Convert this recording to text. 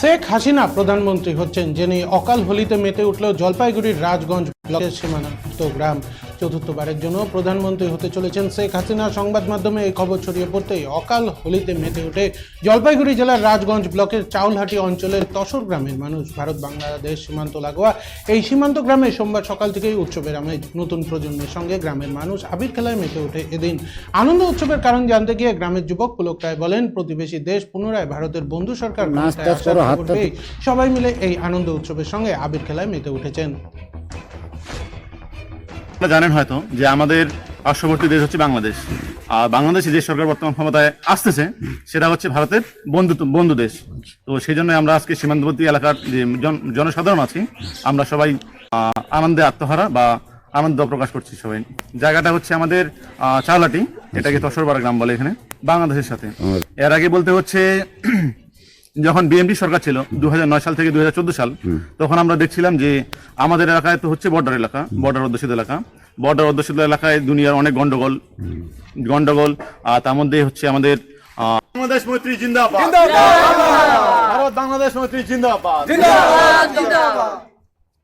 শেখ হাসিনা প্রধানমন্ত্রী হচ্ছেন যিনি অকাল হোলিতে মেতে উঠল জলপাইগুড়ির রাজগঞ্জ ব্লকের সীমান্ত গ্রাম। চতুর্থবারের জন্য প্রধানমন্ত্রী হতে চলেছেন শেখ হাসিনা। সংবাদ মাধ্যমে এই খবর ছড়িয়ে পড়তেই অকাল হোলিতে মেতে উঠে জলপাইগুড়ি জেলার রাজগঞ্জ ব্লকের চাউলহাটি অঞ্চলের তসর গ্রামের মানুষ। ভারত বাংলাদেশ সীমান্ত লাগোয়া এই সীমান্ত গ্রামে সোমবার সকাল থেকেই উৎসবের আমেজ নতুন প্রজন্মের সঙ্গে গ্রামের মানুষ আবির খেলায় মেতে ওঠে এদিন। আনন্দ উৎসবের কারণ জানতে গিয়ে গ্রামের যুবক পুলক রায় বলেন প্রতিবেশী দেশ পুনরায় ভারতের বন্ধু সরকার সবাই মিলে এই আনন্দ উৎসবের সঙ্গে আবির খেলায় মেতে উঠেছেন। আপনারা জানেন হয়তো যে আমাদের পার্শ্ববর্তী দেশ হচ্ছে বাংলাদেশ। আর বাংলাদেশে যে সরকার বর্তমান ক্ষমতায় আসতেছে সেটা হচ্ছে ভারতের বন্ধু বন্ধু দেশ। তো সেই জন্য আমরা আজকে সীমান্তবর্তী এলাকার যে জন- জনসাধারণ আছি আমরা সবাই আনন্দে আত্মহারা বা আনন্দ প্রকাশ করছি সবাই। জায়গাটা হচ্ছে আমাদের আহ, চাওলাটি এটাকে তসরপাড়া গ্রাম বলে এখানে বাংলাদেশের সাথে। এর আগে বলতে হচ্ছে যখন বিএমডি সরকার ছিল দু হাজার নয় সাল থেকে দুহাজার চোদ্দ সাল তখন আমরা দেখছিলাম যে আমাদের এলাকায় তো হচ্ছে বর্ডার এলাকা বর্ডার অধ্যুষিত এলাকা। বর্ডার অধ্যুষিত এলাকায় দুনিয়ার অনেক গন্ডগোল গন্ডগোল আর তার মধ্যে হচ্ছে আমাদের বাংলাদেশ মৈত্রী জিন্দাবাদ। ভারত বাংলাদেশ মৈত্রী জিন্দাবাদ।